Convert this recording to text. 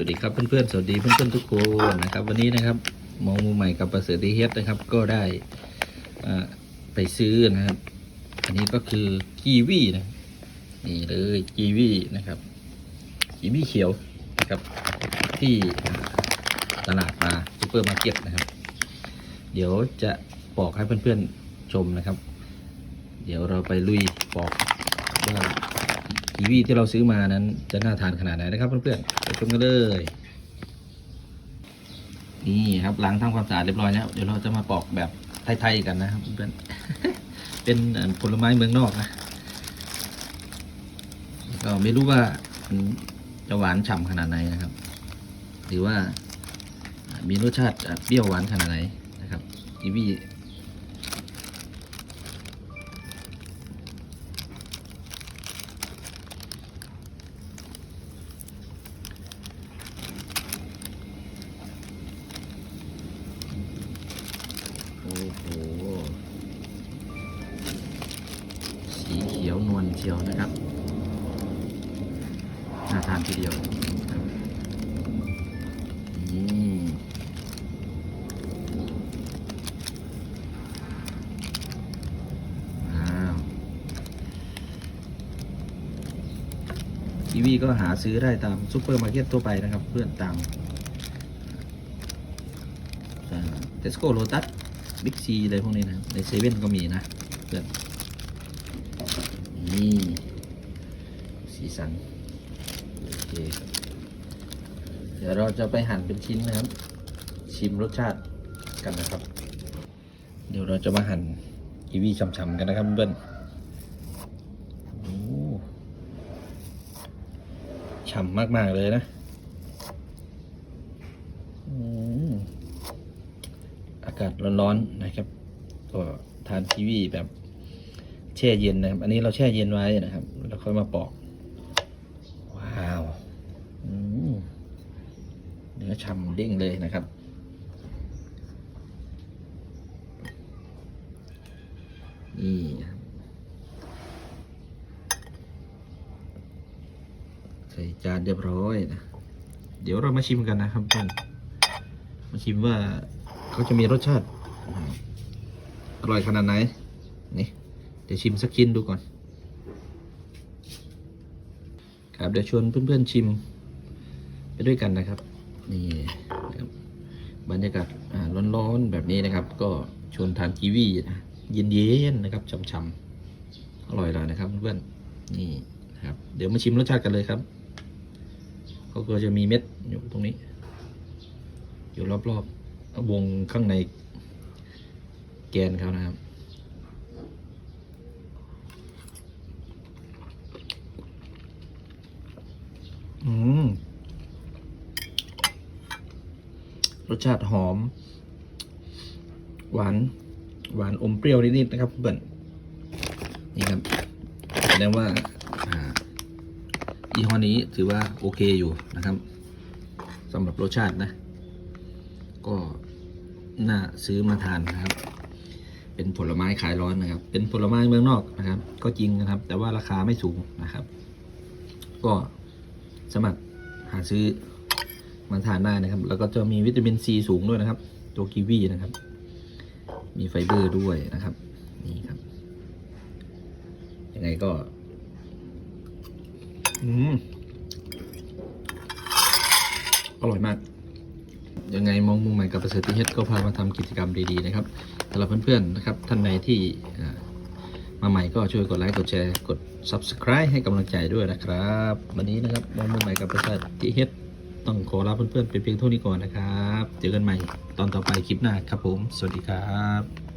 สวัสดีครับเพื่อนๆ สวัสดีเพื่อนๆทุกคนนะครับ วันนี้นะครับมองมุมใหม่กับประเสริฐดีเฮดนะครับ ก็ได้ไปซื้อนะครับ อันนี้ก็คือกีวีนะนี่เลยกีวีนะครับกีวีเขียวนะครับที่ตลาดมาซูเปอร์มาร์เก็ตนะครับ เดี๋ยวจะปอกให้เพื่อนๆชมนะครับ เดี๋ยวเราไปลุยปอกว่า กีวีที่เราซื้อมานั้นจะน่าทานขนาดไหนนะครับเพื่อนๆไปชมกันเลยนี่ครับล้างทำความสะอาดเรียบร้อยแล้วเดี๋ยวเราจะมาปอกแบบไทยๆกันนะครับเพื่อนๆเป็นผลไม้เมืองนอกนะก็ไม่รู้ว่าจะหวานฉ่ำขนาดไหนนะครับ หรือว่ามีรสชาติเปรี้ยวหวานขนาดไหนนะครับกีวี นวลเชียวนะครับน่าทานทีเดียวนี่อ้าวกีวีก็หาซื้อได้ตามซูเปอร์มาร์เก็ตทั่วไปนะครับ เพื่อนตามเทสโก้โลตัสบิ๊กซีอะไรพวกนี้นะในเซเว่นก็มีนะเพื่อน นี่สีสันโอเคเดี๋ยวเราจะไปหั่นเป็นชิ้นนะครับ ชิมรสชาติกันนะครับ เดี๋ยวเราจะมาหั่นกีวีฉ่ำๆกันนะครับเพื่อนโอ้ฉ่ำมาก ๆ เลยนะอืมอากาศร้อน ๆ นะครับ ก็ทานกีวีแบบ แช่เย็นนะครับ อันนี้เราแช่เย็นไว้นะครับ แล้วค่อยมาปอก ว้าวเนื้อฉ่ำเด้งเลยนะครับ นี่ใส่จานเรียบร้อยนะ เดี๋ยวเรามาชิมกันนะครับเพื่อนมาชิมว่าเขาจะมีรสชาติ อร่อยขนาดไหน นี่ เดี๋ยวชิมสักชิ้นดูก่อน ครับเดี๋ยวชวนเพื่อนๆชิม ไปด้วยกันนะครับ นี่นะครับบรรยากาศร้อนๆแบบนี้นะครับ ก็ชวนทานกีวีนะเย็นๆนะครับช่ำๆอร่อยเลยนะครับเพื่อนๆนี่นะครับ เดี๋ยวมาชิมรสชาติกันเลยครับเขาก็จะมีเม็ดอยู่ตรงนี้ อยู่รอบๆวงข้างในแกนเขานะครับ อืมรสชาติหอม หวาน หวานอมเปรี้ยวนิดๆนะครับเพื่อนนี่ครับแสดงว่ายี่ห้อนี้ถือว่าโอเคอยู่นะครับสำหรับรสชาตินะ ก็น่าซื้อมาทานนะครับ เป็นผลไม้ขายร้อนนะครับ เป็นผลไม้เมืองนอกนะครับ ก็จริงนะครับ แต่ว่าราคาไม่สูงนะครับ ก็ สามารถหาซื้อมาทานได้นะครับ แล้วก็จะมีวิตามินซีสูงด้วยนะครับ ตัวกีวีนะครับ มีไฟเบอร์ด้วยนะครับ นี่ครับ ยังไงก็ อืม อร่อยมาก ยังไงมองมุมใหม่กับประเสริฐที่เฮ็ดก็พามาทำกิจกรรมดีๆนะครับสำหรับเพื่อนๆนะครับ ท่านใดที่อ่า มาใหม่ก็ช่วยกดไลค์กดแชร์กด subscribe ให้กำลังใจด้วยนะครับ วันนี้นะครับมองมุมใหม่กับประเสริฐที่เฮ็ดต้องขอลาเพื่อนๆเป็นเพียงเท่านี้ก่อนนะครับ เจอกันใหม่ตอนต่อไปคลิปหน้าครับผม สวัสดีครับ